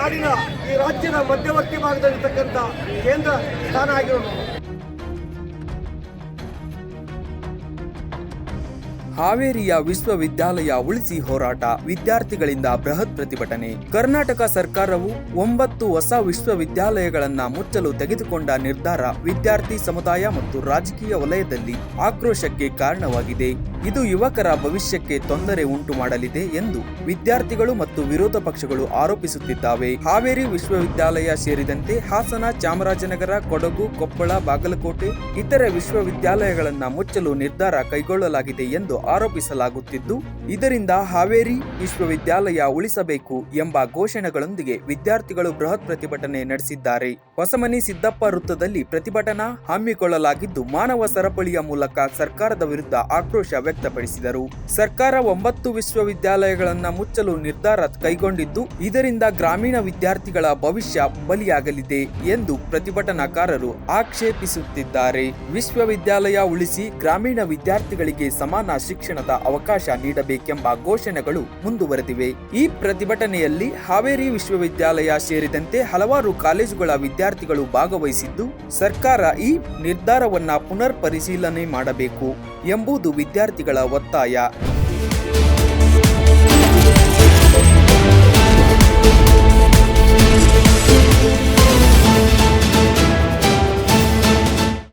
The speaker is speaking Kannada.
ನಾಡಿನ ಈ ರಾಜ್ಯದ ಮಧ್ಯವರ್ತಿ ಭಾಗದಲ್ಲಿರ್ತಕ್ಕಂಥ ಕೇಂದ್ರ ಸ್ಥಾನ ಆಗಿರೋದು. ಹಾವೇರಿಯ ವಿಶ್ವವಿದ್ಯಾಲಯ ಉಳಿಸಿ ಹೋರಾಟ, ವಿದ್ಯಾರ್ಥಿಗಳಿಂದ ಬೃಹತ್ ಪ್ರತಿಭಟನೆ. ಕರ್ನಾಟಕ ಸರ್ಕಾರವು ಒಂಬತ್ತು ಹೊಸ ವಿಶ್ವವಿದ್ಯಾಲಯಗಳನ್ನು ಮುಚ್ಚಲು ತೆಗೆದುಕೊಂಡ ನಿರ್ಧಾರ ವಿದ್ಯಾರ್ಥಿ ಸಮುದಾಯ ಮತ್ತು ರಾಜಕೀಯ ವಲಯದಲ್ಲಿ ಆಕ್ರೋಶಕ್ಕೆ ಕಾರಣವಾಗಿದೆ. ಇದು ಯುವಕರ ಭವಿಷ್ಯಕ್ಕೆ ತೊಂದರೆ ಉಂಟು ಮಾಡಲಿದೆ ಎಂದು ವಿದ್ಯಾರ್ಥಿಗಳು ಮತ್ತು ವಿರೋಧ ಪಕ್ಷಗಳು ಆರೋಪಿಸುತ್ತಿದ್ದಾವೆ. ಹಾವೇರಿ ವಿಶ್ವವಿದ್ಯಾಲಯ ಸೇರಿದಂತೆ ಹಾಸನ, ಚಾಮರಾಜನಗರ, ಕೊಡಗು, ಕೊಪ್ಪಳ, ಬಾಗಲಕೋಟೆ ಇತರೆ ವಿಶ್ವವಿದ್ಯಾಲಯಗಳನ್ನ ಮುಚ್ಚಲು ನಿರ್ಧಾರ ಕೈಗೊಳ್ಳಲಾಗಿದೆ ಎಂದು ಆರೋಪಿಸಲಾಗುತ್ತಿದ್ದು, ಇದರಿಂದ ಹಾವೇರಿ ವಿಶ್ವವಿದ್ಯಾಲಯ ಉಳಿಸಬೇಕು ಎಂಬ ಘೋಷಣೆಗಳೊಂದಿಗೆ ವಿದ್ಯಾರ್ಥಿಗಳು ಬೃಹತ್ ಪ್ರತಿಭಟನೆ ನಡೆಸಿದ್ದಾರೆ. ಹೊಸಮನಿ ಸಿದ್ದಪ್ಪ ವೃತ್ತದಲ್ಲಿ ಪ್ರತಿಭಟನಾ ಹಮ್ಮಿಕೊಳ್ಳಲಾಗಿದ್ದು, ಮಾನವ ಸರಪಳಿಯ ಮೂಲಕ ಸರ್ಕಾರದ ವಿರುದ್ಧ ಆಕ್ರೋಶ ವ್ಯಕ್ತಪಡಿಸಿದರು. ಸರ್ಕಾರ ಒಂಬತ್ತು ವಿಶ್ವವಿದ್ಯಾಲಯಗಳನ್ನು ಮುಚ್ಚಲು ನಿರ್ಧಾರ ಕೈಗೊಂಡಿದ್ದು, ಇದರಿಂದ ಗ್ರಾಮೀಣ ವಿದ್ಯಾರ್ಥಿಗಳ ಭವಿಷ್ಯ ಬಲಿಯಾಗಲಿದೆ ಎಂದು ಪ್ರತಿಭಟನಾಕಾರರು ಆಕ್ಷೇಪಿಸುತ್ತಿದ್ದಾರೆ. ವಿಶ್ವವಿದ್ಯಾಲಯ ಉಳಿಸಿ ಗ್ರಾಮೀಣ ವಿದ್ಯಾರ್ಥಿಗಳಿಗೆ ಸಮಾನ ಶಿಕ್ಷಣದ ಅವಕಾಶ ನೀಡಬೇಕೆಂಬ ಘೋಷಣೆಗಳು ಮುಂದುವರೆದಿವೆ. ಈ ಪ್ರತಿಭಟನೆಯಲ್ಲಿ ಹಾವೇರಿ ವಿಶ್ವವಿದ್ಯಾಲಯ ಸೇರಿದಂತೆ ಹಲವಾರು ಕಾಲೇಜುಗಳ ವಿದ್ಯಾರ್ಥಿಗಳು ಭಾಗವಹಿಸಿದ್ದು, ಸರ್ಕಾರ ಈ ನಿರ್ಧಾರವನ್ನ ಪುನರ್ ಪರಿಶೀಲನೆ ಮಾಡಬೇಕು. ಎಂಬುದು ವಿದ್ಯಾರ್ಥಿಗಳ ಒತ್ತಾಯ.